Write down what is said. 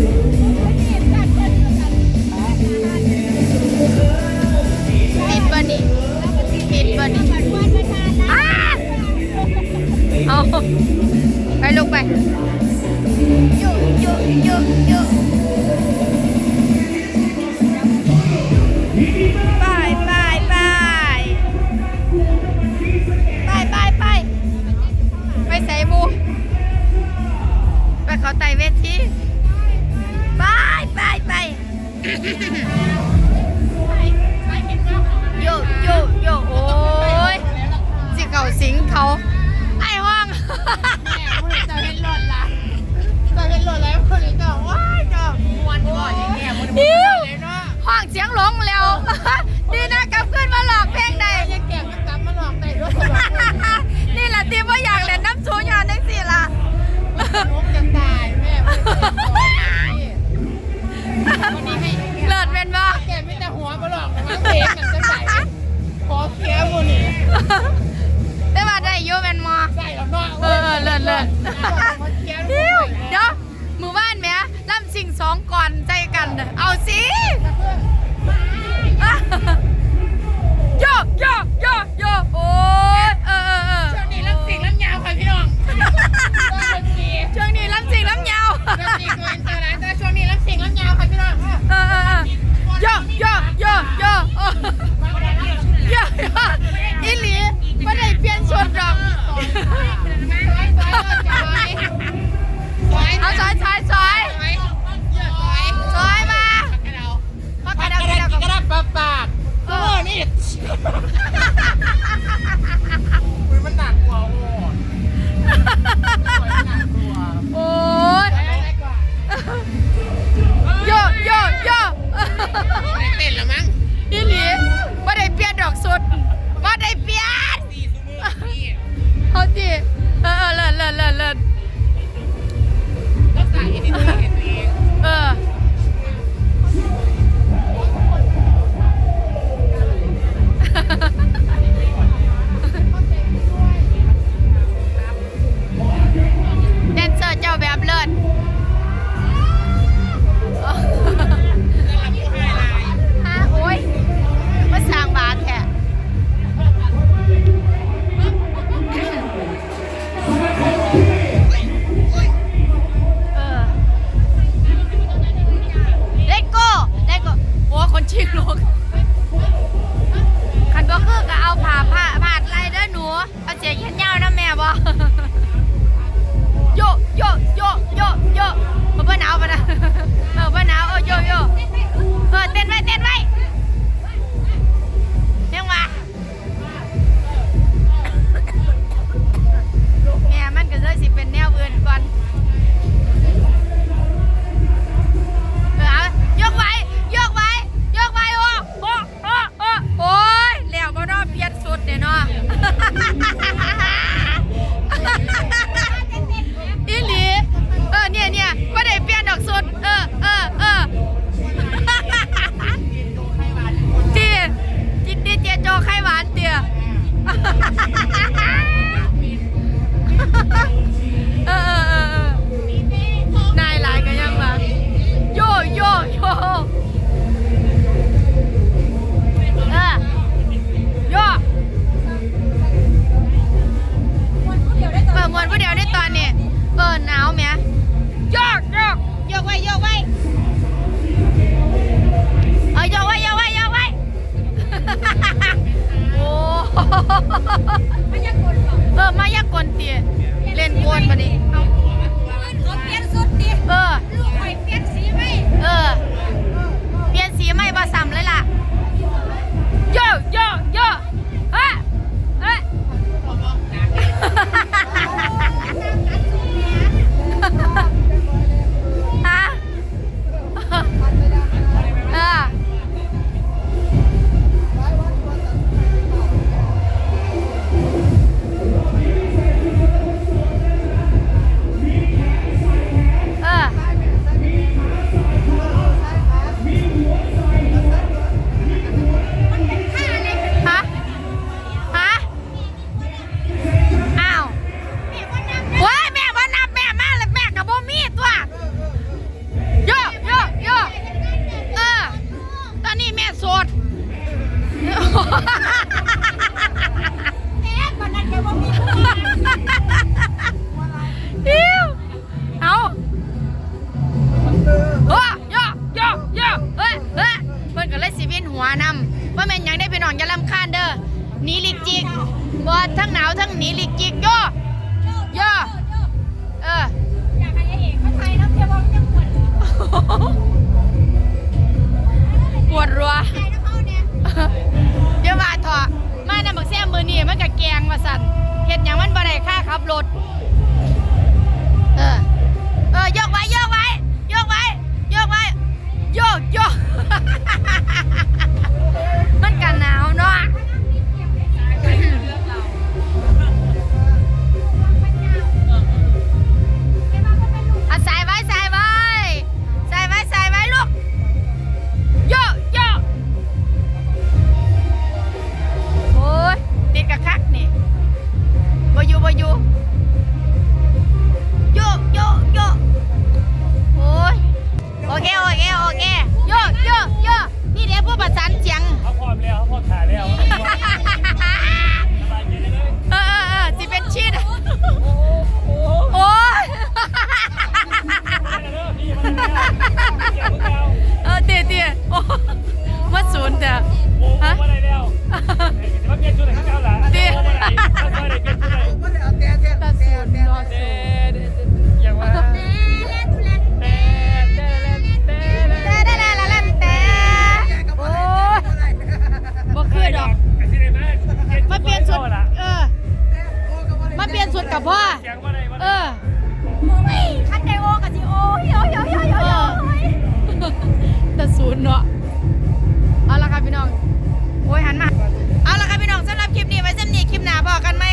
Amen. แม่เห็นล่นละเห็นล่นแล้วคนนี้ก็ว้ายก็มวนบ่อย่งเงียมันบ่ไเลยนะห้องเสียงหลงแล้ว ก่ใจกัน เอาสิโยกโยกโยกโยกโอ้ยเออเออเออช่วงนี้ลำสิงลำยาวค่ะพี่น้องช่วงนี้ลำสิงลำยาวช่วงนี้ลัเงสิงลำงลำยาวค่ะพี่น้องเออเออเออโยกโยกโยกโยกโยกอิหลีไม่ได้เปลี่ยนชุดหรอกเอาใช้ใช้ ハハハハ! เล่นกวนปะนี่อาเขาเปลี่ยนสุดดิเออ ขับรถ เออ เออโยกไว้โยกไว้โยกไว้โยกไว้โยกโยก มันกันหนาวเนาะ อ่ะใส่ไว้ใส่ไว้ใส่ไว้ใส่ไว้ลูกโยโยโอ้ยติดกับคัก อปบอยู่โยกโยกโยกโอ้ยโอเคโอเคโอเคโยกโยกโยกนี่เดี๋ยวผู้ประสานเจียง เขาพร้อมแล้วเขาพร้อมถ่ายแล้ว นย์เนาะเอาละค่ะพี่น้องโอ้ยหันมา เอาละค่ะพี่น้องสำหรับคลิปนี้ไว้เส้นนี้คลิปหน้าบอกกันไหม